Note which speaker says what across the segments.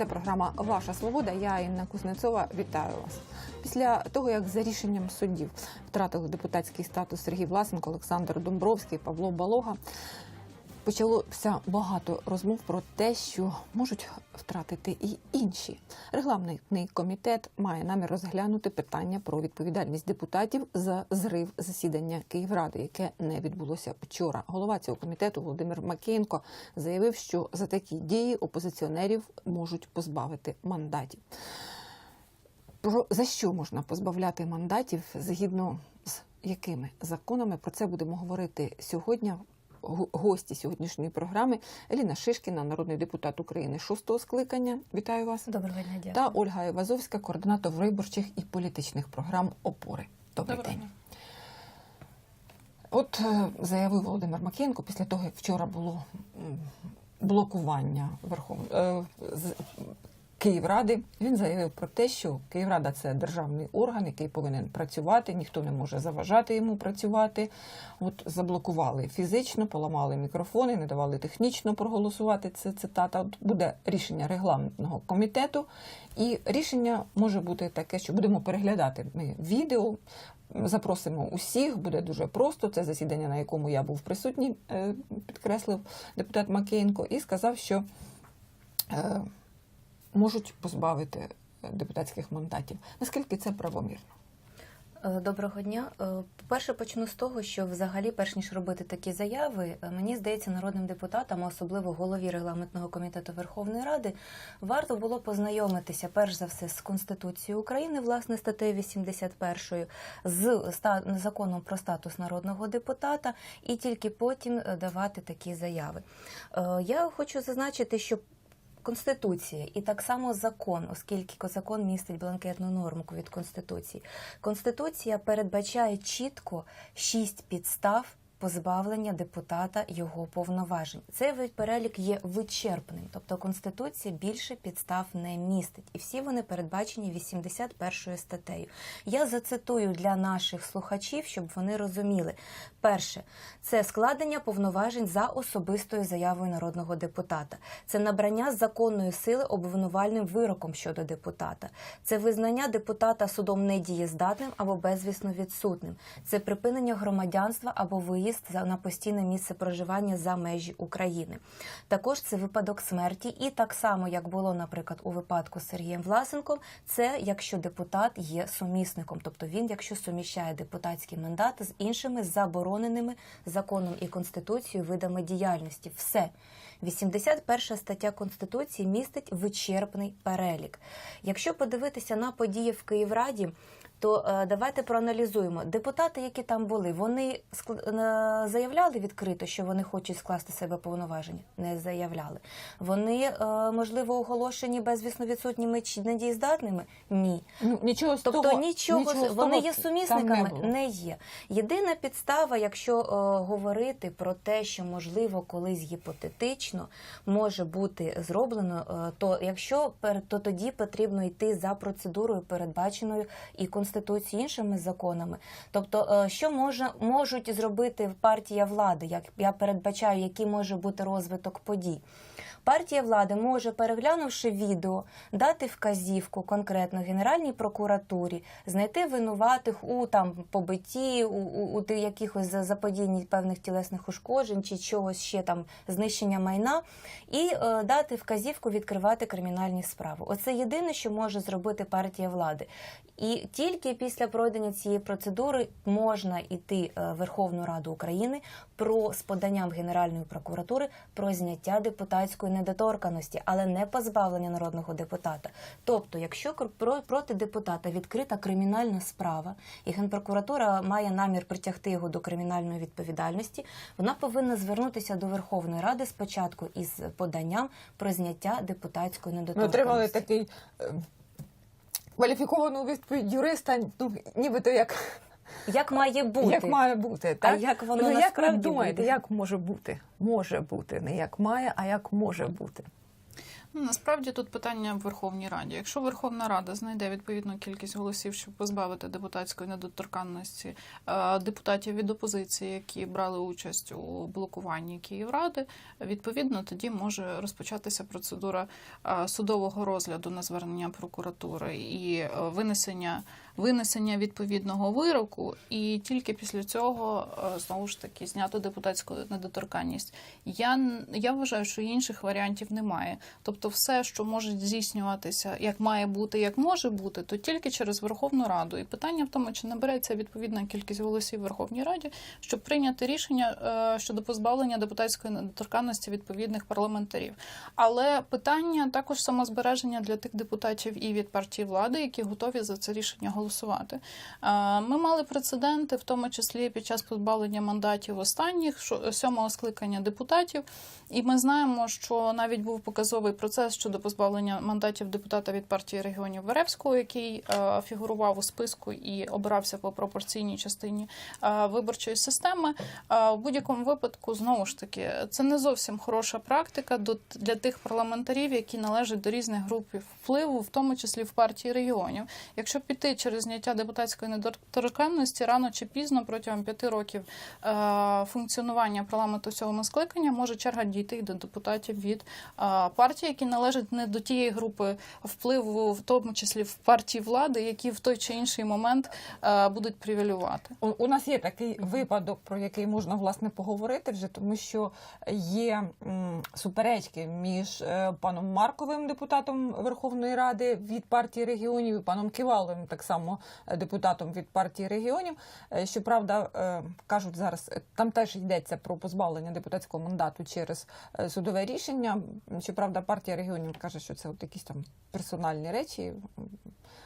Speaker 1: Це програма Ваша Свобода. Я Інна Кузнецова. Вітаю вас. Після того, як за рішенням суддів втратили депутатський статус Сергій Власенко, Олександр Домбровський, Павло Балога. Почалося багато розмов про те, що можуть втратити і інші. Регламентний комітет має намір розглянути питання про відповідальність депутатів за зрив засідання Київради, яке не відбулося вчора. Голова цього комітету Володимир Макеєнко заявив, що за такі дії опозиціонерів можуть позбавити мандатів. Про за що можна позбавляти мандатів згідно з якими законами? Про це будемо говорити сьогодні. Го- Гості сьогоднішньої програми Еліна Шишкіна, народний депутат України шостого скликання. Вітаю вас.
Speaker 2: Доброго дня, дякую.
Speaker 1: Та Ольга Івазовська, координатор виборчих і політичних програм ОПОРи. Добрий
Speaker 2: Доброго
Speaker 1: день. От е, заявив Володимир Макієнко після того, як вчора було блокування Верховної Київради. Він заявив про те, що Київрада це державний орган, який повинен працювати, ніхто не може заважати йому працювати. От заблокували фізично, поламали мікрофони, не давали технічно проголосувати. Це цитата. От буде рішення регламентного комітету, і рішення може бути таке, що будемо переглядати ми відео. Запросимо усіх, буде дуже просто. Це засідання, на якому я був присутній, е, підкреслив депутат Макеєнко, і сказав, що е, можуть позбавити депутатських мандатів. Наскільки це правомірно?
Speaker 2: Е, Доброго дня. Е, По-перше, почну з того, що взагалі, перш ніж робити такі заяви, е, мені здається, народним депутатам, особливо голові регламентного комітету Верховної Ради, варто було познайомитися перш за все з Конституцією України, власне, статтею 81, з законом про статус народного депутата, і тільки потім давати такі заяви. Я хочу зазначити, що Конституція і так само закон, оскільки закон містить бланкетну норму від Конституції. Конституція передбачає чітко шість підстав позбавлення депутата його повноважень. Цей перелік є вичерпним, тобто Конституція більше підстав не містить, і всі вони передбачені 81 статтею. Я зацитую для наших слухачів, щоб вони розуміли. Перше це складення повноважень за особистою заявою народного депутата. Це набрання законної сили обвинувальним вироком щодо депутата. Це визнання депутата судом недієздатним або безвісно відсутним. Це припинення громадянства або виїзд за- на постійне місце проживання за межі України. Також це випадок смерті, і так само, як було, наприклад, у випадку з Сергієм Власенком, це якщо депутат є сумісником, тобто він, якщо суміщає депутатський мандат з іншими забороненими законом і конституцією видами діяльності. Все. 81 стаття Конституції містить вичерпний перелік. Якщо подивитися на події в Київраді, то е, давайте проаналізуємо. Депутати, які там були, вони заявляли відкрито, що вони хочуть скласти себе повноваження? Не заявляли. Вони, е, можливо, оголошені безвісно відсутніми чи недієздатними? Ні.
Speaker 1: Ну, нічого з
Speaker 2: Тобто
Speaker 1: того,
Speaker 2: нічого,
Speaker 1: з
Speaker 2: вони
Speaker 1: того
Speaker 2: є сумісниками,
Speaker 1: не
Speaker 2: не є. Єдина підстава, якщо е, говорити про те, що можливо колись гіпотетично може бути зроблено, то якщо то тоді потрібно йти за процедурою, передбаченою і конституцією іншими законами. Тобто, е, що може можуть зробити партія влади, як я передбачаю, який може бути розвиток подій. Партія влади може, переглянувши відео, дати вказівку конкретно Генеральній прокуратурі, знайти винуватих у там побитті, у, у, у якихось за- певних тілесних ушкоджень чи чогось ще там знищення майна, і е, дати вказівку відкривати кримінальні справи. Оце єдине, що може зробити партія влади. І тільки після пройдення цієї процедури можна йти е, в Верховну Раду України про з поданням Генеральної прокуратури про зняття депутатської недоторканості, але не позбавлення народного депутата. Тобто, якщо проти депутата відкрита кримінальна справа, і генпрокуратура має намір притягти його до кримінальної відповідальності, вона повинна звернутися до Верховної Ради спочатку із поданням про зняття депутатської
Speaker 1: Ми
Speaker 2: недоторканості.
Speaker 1: отримали такий е, кваліфіковану відповідь юриста, ну, нібито як,
Speaker 2: Як має бути?
Speaker 1: як має бути. Так?
Speaker 2: як воно
Speaker 1: ну, як ви думаєте,
Speaker 2: буде?
Speaker 1: як може бути? Може бути. Не як має, а як може бути.
Speaker 3: Ну, насправді тут питання в Верховній Раді. Якщо Верховна Рада знайде відповідну кількість голосів, щоб позбавити депутатської недоторканності е, депутатів від опозиції, які брали участь у блокуванні Київради, відповідно тоді може розпочатися процедура е, судового розгляду на звернення прокуратури і е, винесення. Винесення відповідного вироку, і тільки після цього е, знову ж таки знято депутатську недоторканність. Я я вважаю, що інших варіантів немає. Тобто, все, що може здійснюватися, як має бути, як може бути, то тільки через Верховну Раду. І питання в тому, чи набереться відповідна кількість голосів в Верховній Раді, щоб прийняти рішення е, щодо позбавлення депутатської недоторканності відповідних парламентарів. Але питання також самозбереження для тих депутатів і від партії влади, які готові за це рішення голосувати. Е, Ми мали прецеденти, в тому числі під час позбавлення мандатів останніх сьомого скликання депутатів. І ми знаємо, що навіть був показовий процес щодо позбавлення мандатів депутата від партії регіонів Веревського, який фігурував у списку і обирався по пропорційній частині виборчої системи. В будь-якому випадку, знову ж таки, це не зовсім хороша практика для тих парламентарів, які належать до різних груп впливу, в тому числі в партії регіонів. Якщо піти через зняття депутатської недоторканності, рано чи пізно протягом п'яти років е, функціонування парламенту сьомого скликання може черга дійти і до депутатів від е, партій, які належать не до тієї групи впливу, в тому числі в партії влади, які в той чи інший момент е, будуть привілювати.
Speaker 1: У, у нас є такий випадок, про який можна власне поговорити вже, тому що є м, суперечки між паном Марковим, депутатом Верховної Ради від партії регіонів, і паном Ківаловим, так само е, депутатом від партії регіонів. Е, Щоправда, е, кажуть зараз, там теж йдеться про позбавлення депутатського мандату через судове рішення. Щоправда, партія регіонів каже, що це от якісь там персональні речі,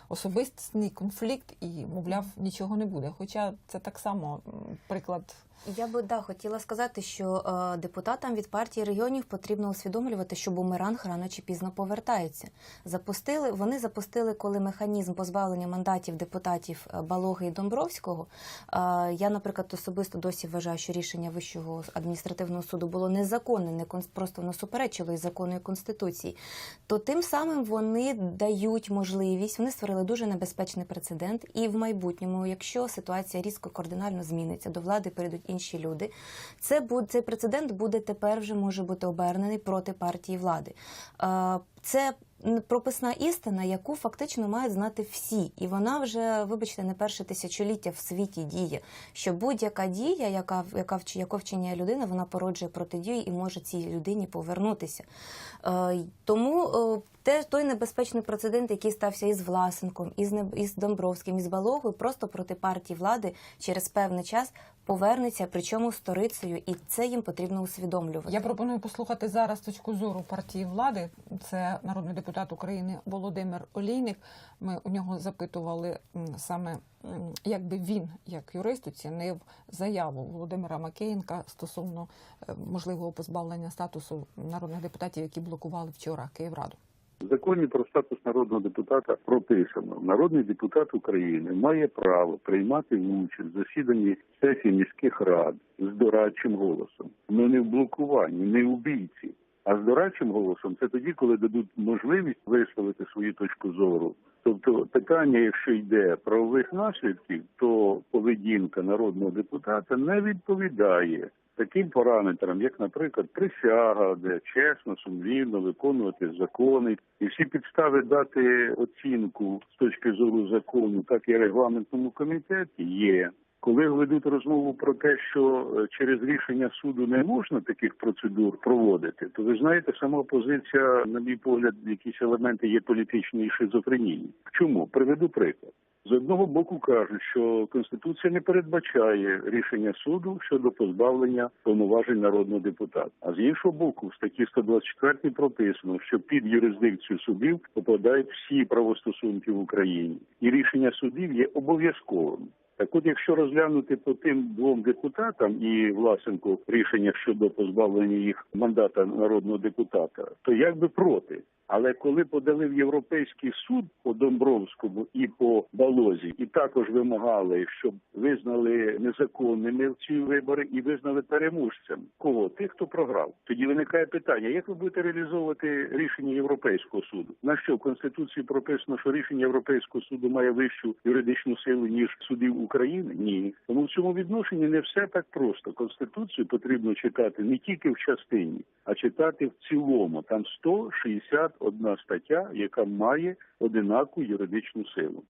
Speaker 1: особистий конфлікт, і мовляв, нічого не буде. Хоча це так само приклад.
Speaker 2: Я би да хотіла сказати, що е, депутатам від партії регіонів потрібно усвідомлювати, що бумеранг рано чи пізно повертається. Запустили вони запустили, коли механізм позбавлення мандатів депутатів е, Балоги і Домбровського. Е, я, наприклад, особисто досі вважаю, що рішення Вищого адміністративного суду було незаконне, не кон- просто воно суперечило і закону і конституції. То тим самим вони дають можливість, вони створили дуже небезпечний прецедент, і в майбутньому, якщо ситуація різко кардинально зміниться, до влади перейдуть інші люди. Це буде цей прецедент буде тепер вже може бути обернений проти партії влади. Е, Це прописна істина, яку фактично мають знати всі, і вона вже, вибачте, не перше тисячоліття в світі діє. Що будь-яка дія, яка яка вч- яку вчиняє людина, вона породжує протидію і може цій людині повернутися. Е, Тому е, те той небезпечний прецедент, який стався із Власенком, із із Домбровським, із Балогою, просто проти партії влади через певний час повернеться, причому сторицею, і це їм потрібно усвідомлювати.
Speaker 1: Я пропоную послухати зараз точку зору партії влади. Це народний депутат України Володимир Олійник. Ми у нього запитували саме, м, як би він, як юрист, оцінив заяву Володимира Макеєнка стосовно е, можливого позбавлення статусу народних депутатів, які блокували вчора Київраду.
Speaker 4: В законі про статус народного депутата прописано, народний депутат України має право приймати участь в засіданні сесії міських рад з дорадчим голосом. Ну не в блокуванні, не в бійці. А з дорадчим голосом це тоді, коли дадуть можливість висловити свою точку зору. Тобто питання, якщо йде правових наслідків, то поведінка народного депутата не відповідає таким параметрам, як, наприклад, присяга, де чесно, сумлінно виконувати закони, і всі підстави дати оцінку з точки зору закону, так і регламентному комітеті є. Коли ведуть розмову про те, що е, через рішення суду не можна таких процедур проводити, то ви знаєте, сама позиція, на мій погляд, якісь елементи є політичної шизофренії. Чому приведу приклад? З одного боку кажуть, що конституція не передбачає рішення суду щодо позбавлення повноважень народного депутата. А з іншого боку, в статті 124 прописано, що під юрисдикцію судів попадають всі правостосунки в Україні, і рішення судів є обов'язковим. Так от, якщо розглянути по тим двом депутатам і Власенко рішення щодо позбавлення їх мандата народного депутата, то як би проти. Але коли подали в Європейський суд по Домбровському і по Балозі, і також вимагали, щоб визнали незаконними ці вибори і визнали переможцем кого тих, хто програв. Тоді виникає питання: як ви будете реалізовувати рішення Європейського суду? На що в конституції прописано, що рішення Європейського суду має вищу юридичну силу ніж судів України? Ні, тому в цьому відношенні не все так просто. Конституцію потрібно читати не тільки в частині, а читати в цілому. Там 161 стаття, яка має одинаку юридичну силу.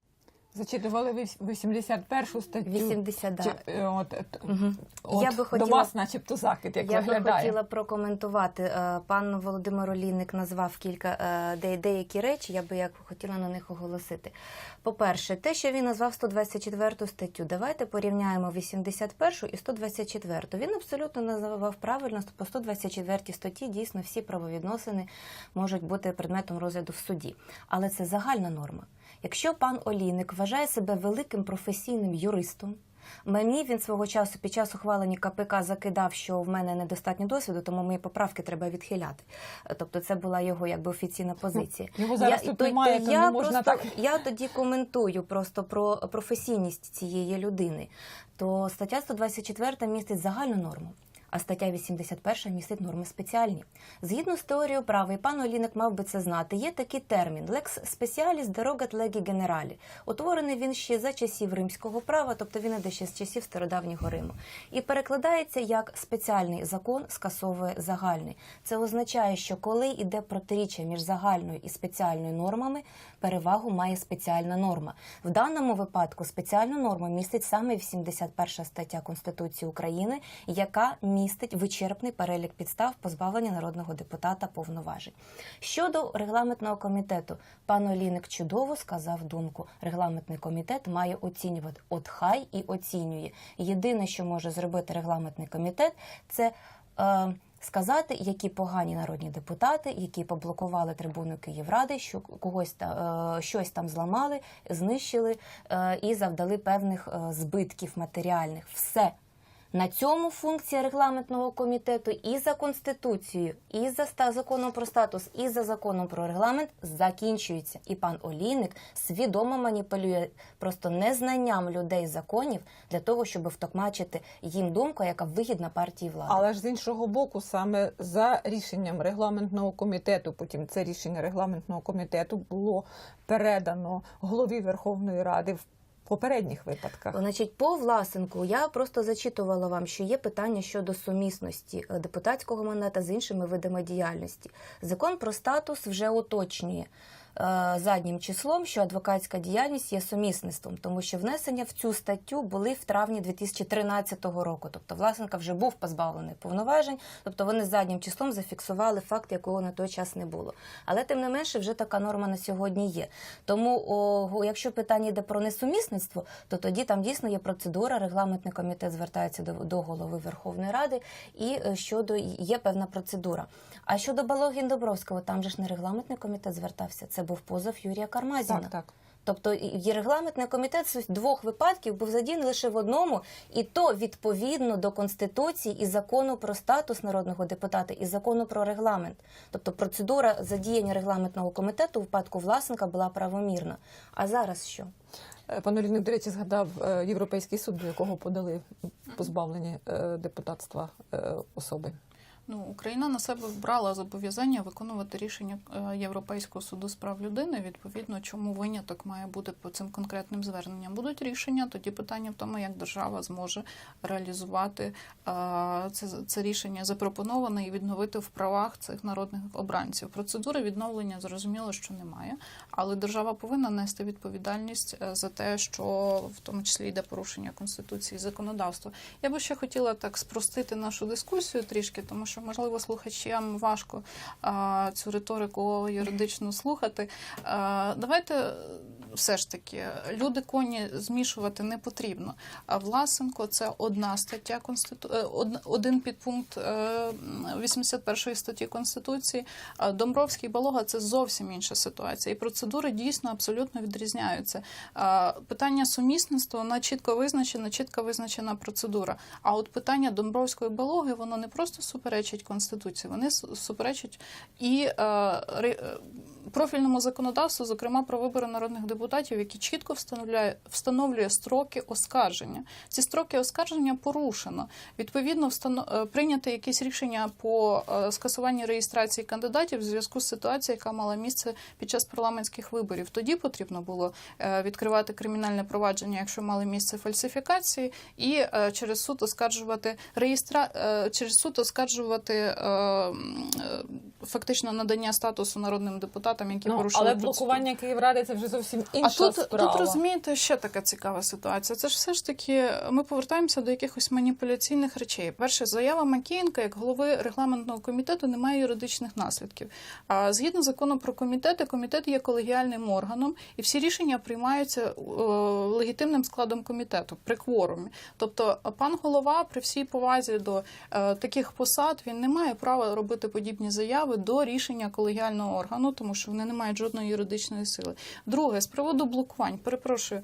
Speaker 1: Зачитували ви 81 статтю.
Speaker 2: 80, да.
Speaker 1: Чи, е, от,
Speaker 2: Мгм.
Speaker 1: от,
Speaker 2: Я би
Speaker 1: до вас, начебто, захід, як
Speaker 2: Я би хотіла прокоментувати. Е, Пан Володимир Олійник назвав кілька де- деякі речі. Я би як хотіла на них оголосити. По-перше, те, що він назвав 124 статтю, давайте порівняємо 81 і 124. Він абсолютно називав правильно по 124 статті. Дійсно, всі правовідносини можуть бути предметом розгляду в суді, але це загальна норма. Якщо пан Олійник вважає себе великим професійним юристом. Мені він свого часу під час ухвалення КПК закидав, що в мене недостатньо досвіду, тому мої поправки треба відхиляти. Тобто, це була його якби офіційна позиція.
Speaker 1: Його зараз
Speaker 2: Я-
Speaker 1: тут
Speaker 2: то-
Speaker 1: немає,
Speaker 2: то
Speaker 1: то
Speaker 2: я
Speaker 1: не можна
Speaker 2: просто,
Speaker 1: так.
Speaker 2: Я тоді коментую просто про професійність цієї людини. То стаття 124 містить загальну норму. А стаття 81 містить норми спеціальні. Згідно з теорією права, і пан Олінок мав би це знати, є такий термін lex specialis derogat legi generali. Утворений він ще за часів римського права, тобто він іде ще з часів стародавнього Риму. І перекладається як спеціальний закон скасовує загальний. Це означає, що коли йде протиріччя між загальною і спеціальною нормами, перевагу має спеціальна норма. В даному випадку спеціальну норму містить саме 81 стаття Конституції України, яка містить вичерпний перелік підстав позбавлення народного депутата повноважень. Щодо регламентного комітету, пан Олійник чудово сказав думку. Регламентний комітет має оцінювати. От хай і оцінює. Єдине, що може зробити регламентний комітет, це. Е, Сказати, які погані народні депутати, які поблокували трибуну Київради, що когось та е, щось там зламали, знищили е, і завдали певних е, збитків матеріальних. Все на цьому функція регламентного комітету і за конституцією, і за законом про статус, і за законом про регламент закінчується. І пан Олійник свідомо маніпулює просто незнанням людей законів для того, щоб втокмачити їм думку, яка вигідна партії влади.
Speaker 1: Але ж з іншого боку, саме за рішенням регламентного комітету, потім це рішення регламентного комітету було передано голові Верховної Ради в попередніх випадках.
Speaker 2: Значить, по Власенку я просто зачитувала вам, що є питання щодо сумісності е, депутатського мандата з іншими видами діяльності. Закон про статус вже уточнює. Е, Заднім числом, що адвокатська діяльність є сумісництвом, тому що внесення в цю статтю були в травні 2013 року. Тобто Власенка вже був позбавлений повноважень, тобто вони заднім числом зафіксували факт, якого на той час не було. Але тим не менше, вже така норма на сьогодні є. Тому, о, якщо питання йде про несумісництво, то тоді там дійсно є процедура. Регламентний комітет звертається до, до голови Верховної Ради, і е, щодо є певна процедура. А щодо Балогін Добровського, там же ж не регламентний комітет звертався. Це був позов Юрія Кармазіна.
Speaker 1: Так, так.
Speaker 2: Тобто і- регламентний комітет з двох випадків був задіяний лише в одному, і то відповідно до конституції і закону про статус народного депутата, і закону про регламент. Тобто процедура задіяння регламентного комітету у випадку Власенка була правомірна. А зараз що?
Speaker 1: Е, Пан Олійник, до речі, згадав е, Європейський суд, до якого подали позбавлення е, депутатства особи.
Speaker 3: Ну, Україна на себе брала зобов'язання виконувати рішення е, Європейського суду з прав людини. Відповідно, чому виняток має бути по цим конкретним зверненням? Будуть рішення, тоді питання в тому, як держава зможе реалізувати е, це, це рішення запропоноване і відновити в правах цих народних обранців. Процедури відновлення зрозуміло, що немає, але держава повинна нести відповідальність е, за те, що в тому числі йде порушення конституції і законодавства. Я би ще хотіла так спростити нашу дискусію трішки, тому що можливо слухачам важко цю риторику юридично слухати. Давайте все ж таки люди коні змішувати не потрібно. А Власенко це одна стаття конститу... е, один підпункт е, 81 статті Конституції. А Домбровський Балога це зовсім інша ситуація. І процедури дійсно абсолютно відрізняються. Питання сумісництва вона чітко визначена, чітко визначена процедура. А от питання Домбровської Балоги воно не просто суперечить Конституції, вони су- суперечать і е, е, профільному законодавству, зокрема про вибори народних депутатів, які чітко встановляє встановлює строки оскарження. Ці строки оскарження порушено. Відповідно, встано- е, прийняти якісь рішення по е, скасуванню реєстрації кандидатів в зв'язку з ситуацією, яка мала місце під час парламентських виборів. Тоді потрібно було е, відкривати кримінальне провадження, якщо мали місце фальсифікації, і через суд оскаржувати реєстра... через суд оскаржувати фактично надання статусу народним депутатам, які
Speaker 1: Ну,
Speaker 3: порушили
Speaker 1: але
Speaker 3: процедуру.
Speaker 1: блокування Київради це вже зовсім інша
Speaker 3: А тут,
Speaker 1: справа.
Speaker 3: тут розумієте, ще така цікава ситуація. Це ж все ж таки ми повертаємося до якихось маніпуляційних речей. Перше, заява Макієнка як голови регламентного комітету не має юридичних наслідків. А згідно закону про комітети, комітет є колегіальним органом, і всі рішення приймаються е, легітимним складом комітету при кворумі. Тобто, пан голова, при всій повазі до е, таких посад, він не має права робити подібні заяви до рішення колегіального органу, тому що вони не мають жодної юридичної сили. Друге, з приводу блокувань, перепрошую,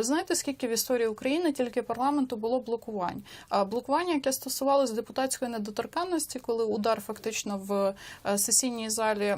Speaker 3: знаєте, скільки в історії України тільки парламенту було блокувань? А блокування, яке стосувалося депутатської недоторканності, коли удар фактично в е, сесійній залі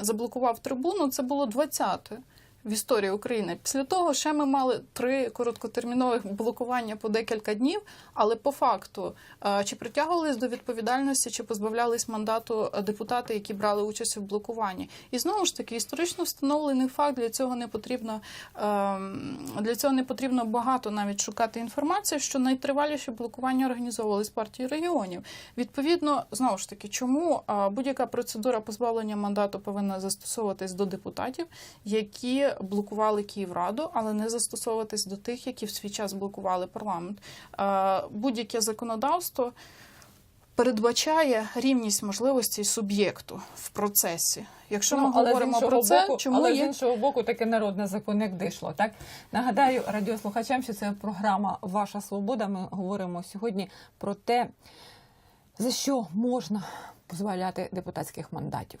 Speaker 3: заблокував трибуну, це було 20-те. В історії України після того ще ми мали три короткотермінових блокування по декілька днів, але по факту е, чи притягувались до відповідальності, чи позбавлялись мандату депутати, які брали участь у блокуванні. І знову ж таки історично встановлений факт. Для цього не потрібно ем, для цього не потрібно багато навіть шукати інформацію, що найтриваліші блокування організовувались партією регіонів. Відповідно, знову ж таки, чому е, будь-яка процедура позбавлення мандату повинна застосовуватись до депутатів, які блокували Київраду, але не застосовуватись до тих, які в свій час блокували парламент. Е, Будь-яке законодавство передбачає рівність можливостей суб'єкту в процесі. Якщо ми
Speaker 1: Ну, але
Speaker 3: говоримо про це,
Speaker 1: боку,
Speaker 3: чому
Speaker 1: але з іншого боку, таке народне закон як дишло. Так нагадаю радіослухачам, що це програма Ваша Свобода. Ми говоримо сьогодні про те, за що можна позбавляти депутатських мандатів.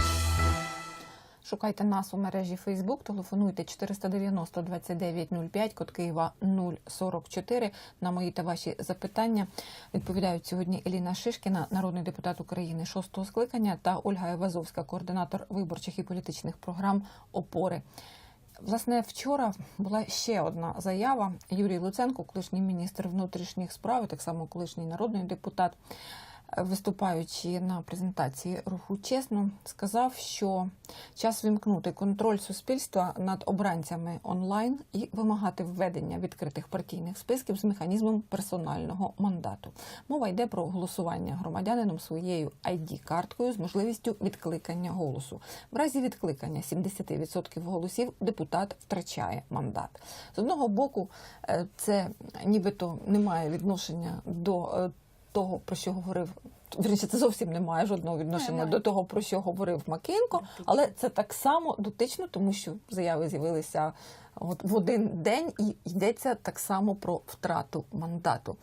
Speaker 1: Шукайте нас у мережі Facebook, телефонуйте 490 2905, код Києва 044. На мої та ваші запитання відповідають сьогодні Еліна Шишкіна, народний депутат України шостого скликання, та Ольга Івазовська, координатор виборчих і політичних програм ОПОРи. Власне, вчора була ще одна заява. Юрій Луценко, колишній міністр внутрішніх справ, так само колишній народний депутат, виступаючи на презентації руху чесно, сказав, що час вімкнути контроль суспільства над обранцями онлайн і вимагати введення відкритих партійних списків з механізмом персонального мандату. Мова йде про голосування громадянином своєю ID-карткою з можливістю відкликання голосу. В разі відкликання 70% голосів депутат втрачає мандат. З одного боку, е, це нібито не має відношення до е, того, про що говорив. Вірніше, це зовсім не має жодного відношення
Speaker 3: Немає.
Speaker 1: до того, про що говорив Макенко, але це так само дотично, тому що заяви з'явилися от в один день і йдеться так само про втрату мандату.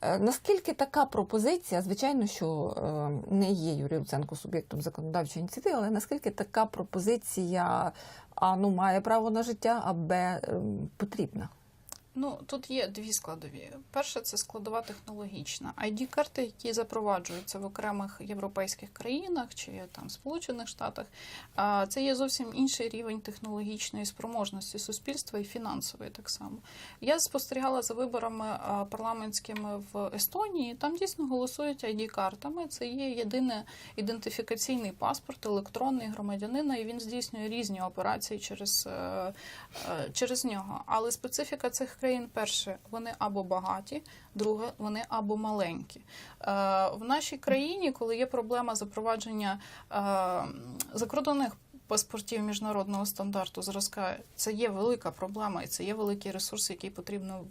Speaker 1: Е, Наскільки така пропозиція, звичайно, що е, не є Юрій Луценко суб'єктом законодавчої ініціативи, але наскільки така пропозиція а ну має право на життя, а б е, потрібна?
Speaker 3: Ну тут є дві складові. Перше, це складова технологічна. id карти які запроваджуються в окремих європейських країнах чи там Сполучених Штатах, це є зовсім інший рівень технологічної спроможності суспільства і фінансової так само. Я спостерігала за виборами парламентськими в Естонії. Там дійсно голосують id картами Це є єдиний ідентифікаційний паспорт електронний громадянина, і він здійснює різні операції через, е, е, через нього. Але специфіка цих країн країн, перше, вони або багаті, друге, вони або маленькі. Е, в нашій країні, коли є проблема запровадження е, закордонних паспортів міжнародного стандарту зразка, це є велика проблема, і це є великий ресурс, який потрібно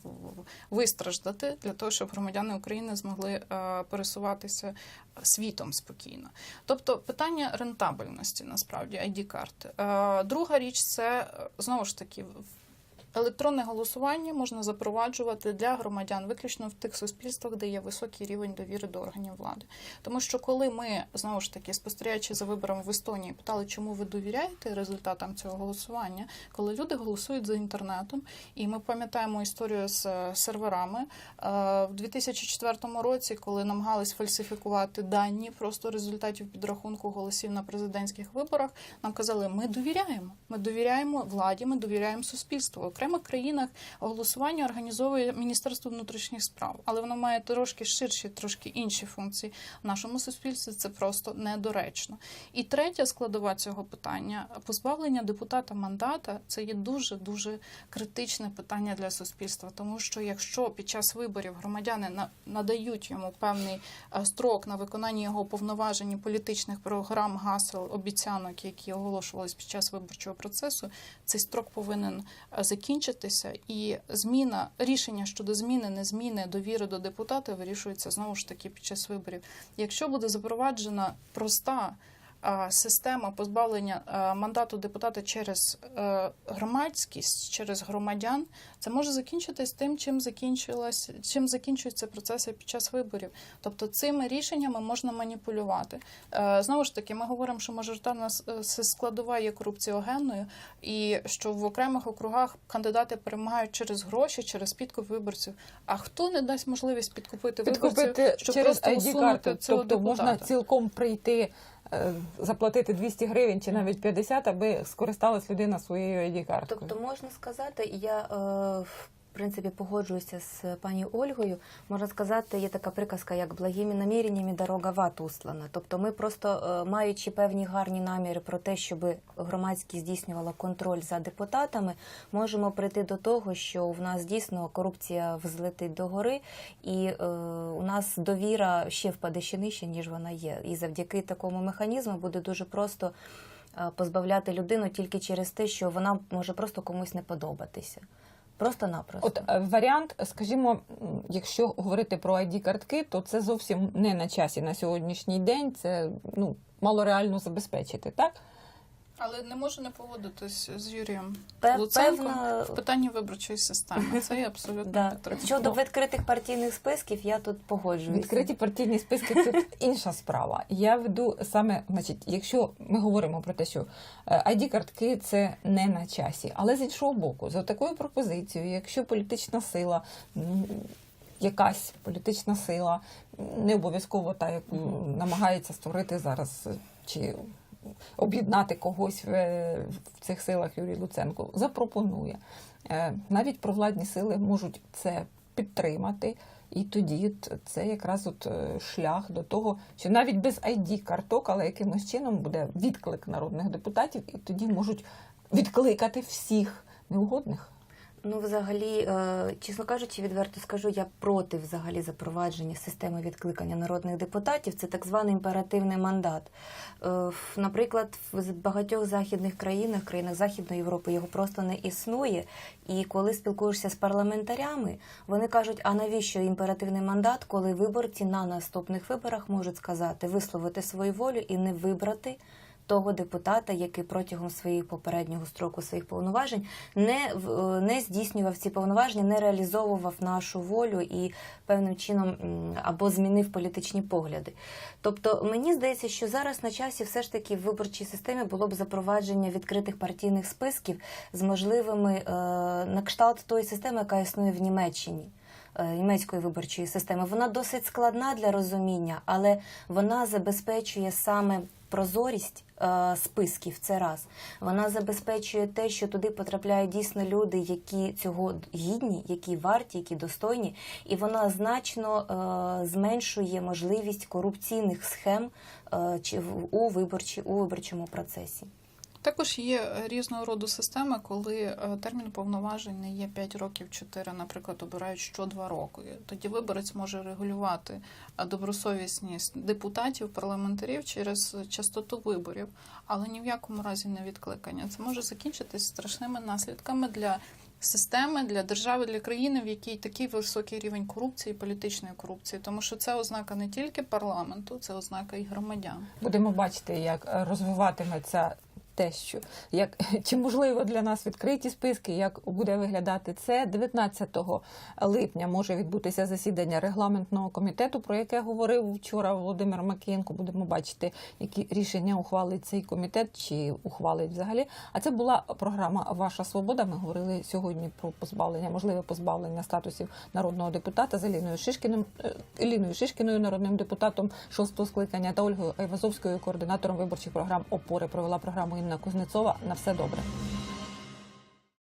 Speaker 3: вистраждати для того, щоб громадяни України змогли е, пересуватися світом спокійно. Тобто питання рентабельності насправді id карт Друга річ це знову ж таки електронне голосування можна запроваджувати для громадян виключно в тих суспільствах, де є високий рівень довіри до органів влади. Тому що коли ми знову ж таки спостерігаючи за виборами в Естонії, питали, чому ви довіряєте результатам цього голосування, коли люди голосують за інтернетом, і ми пам'ятаємо історію з е, серверами Е, в 2004 році, коли намагались фальсифікувати дані просто результатів підрахунку голосів на президентських виборах, нам казали, ми довіряємо. Ми довіряємо владі, ми довіряємо суспільству. Окремих країнах голосування організовує Міністерство внутрішніх справ, але воно має трошки ширші, трошки інші функції. В нашому суспільстві це просто недоречно. І третя складова цього питання позбавлення депутата мандата це є дуже дуже критичне питання для суспільства, тому що якщо під час виборів громадяни на- надають йому певний е, строк на виконання його повноважень і політичних програм, гасел, обіцянок, які оголошувались під час виборчого процесу, цей строк повинен е, закінчитися, і зміна рішення щодо зміни, не зміни довіри до депутата вирішується знову ж таки під час виборів. Якщо буде запроваджена проста система позбавлення мандату депутата через е, громадськість, через громадян, це може закінчитись тим, чим закінчилась, чим закінчуються процеси під час виборів. Тобто цими рішеннями можна маніпулювати. Е, Знову ж таки, ми говоримо, що мажоритарна е, складова є корупціогенною, і що в окремих округах кандидати перемагають через гроші, через підкуп виборців. А хто не дасть можливість підкупити,
Speaker 1: Підкупити
Speaker 3: виборців, щоб
Speaker 1: через
Speaker 3: просто усунути цього
Speaker 1: тобто
Speaker 3: депутата?
Speaker 1: можна цілком прийти, заплатити 200 гривень чи навіть 50, аби скористалась людина своєю ID-карткою.
Speaker 2: Тобто можна сказати, я е, принципі погоджуюся з пані Ольгою. Можна сказати, є така приказка, як благими наміреннями дорога в ад услана. Тобто, ми просто е, маючи певні гарні наміри про те, щоб громадськість здійснювала контроль за депутатами, можемо прийти до того, що в нас дійсно корупція взлетить догори, і е, у нас довіра ще впаде ще нижче, ніж вона є. І завдяки такому механізму буде дуже просто е, позбавляти людину тільки через те, що вона може просто комусь не подобатися. Просто-напросто.
Speaker 1: От е, варіант, скажімо, якщо говорити про ID-картки, то це зовсім не на часі на сьогоднішній день. Це ну мало реально забезпечити, так?
Speaker 3: Але не можу не погодитись з Юрієм
Speaker 2: Пев-
Speaker 3: Луценком
Speaker 2: певна-
Speaker 3: в питанні виборчої системи. Це я абсолютно
Speaker 2: Да. Щодо відкритих партійних списків, я тут погоджуюся.
Speaker 1: Відкриті партійні списки тут інша справа. Я веду саме, значить, якщо ми говоримо про те, що е, ID-картки це не на часі, але з іншого боку, за такою пропозицією, якщо політична сила. м, Якась політична сила, не обов'язково та, яку намагається створити зараз е, чи об'єднати когось в, в цих силах Юрій Луценко, запропонує. Е, Навіть провладні сили можуть це підтримати. І тоді це якраз от е, шлях до того, що навіть без ID карток, але якимось чином буде відклик народних депутатів, і тоді можуть відкликати всіх неугодних.
Speaker 2: Ну, взагалі, е, чесно кажучи, відверто скажу, я проти взагалі запровадження системи відкликання народних депутатів. Це так званий імперативний мандат. Е, Наприклад, в багатьох західних країнах, країнах Західної Європи, його просто не існує. І коли спілкуєшся з парламентарями, вони кажуть, а навіщо імперативний мандат, коли виборці на наступних виборах можуть сказати, висловити свою волю і не вибрати того депутата, який протягом своїх попереднього строку своїх повноважень не, в- не здійснював ці повноваження, не реалізовував нашу волю і певним чином або змінив політичні погляди. Тобто мені здається, що зараз на часі все ж таки в виборчій системі було б запровадження відкритих партійних списків з можливими е, на кшталт тої системи, яка існує в Німеччині. Е, Німецької виборчої системи вона досить складна для розуміння, але вона забезпечує саме прозорість е, списків. Це раз вона забезпечує те, що туди потрапляють дійсно люди, які цього гідні, які варті, які достойні, і вона значно е, зменшує можливість корупційних схем е, чи в- у виборчі у виборчому процесі.
Speaker 3: Також є різного роду системи, коли е, термін повноважень не є 5 років, 4, наприклад, обирають що 2 роки. Тоді виборець може регулювати е, добросовісність депутатів, парламентарів через частоту виборів, але ні в якому разі не відкликання. Це може закінчитись страшними наслідками для системи, для держави, для країни, в якій такий високий рівень корупції, політичної корупції, тому що це ознака не тільки парламенту, це ознака і громадян.
Speaker 1: Будемо бачити, як розвиватиметься те, що як чи можливо для нас відкриті списки, як буде виглядати це 19 липня. Може відбутися засідання регламентного комітету, про яке говорив вчора Володимир Макієнко. Будемо бачити, які рішення ухвалить цей комітет чи ухвалить взагалі. А це була програма Ваша свобода. Ми говорили сьогодні про позбавлення, можливе позбавлення статусів народного депутата з Еліною Шишкіним Еліною Шишкіною, народним депутатом шостого скликання та Ольгою Айвазовською, координатором виборчих програм ОПОРи. Провела програму Інна Кузнецова. На все добре.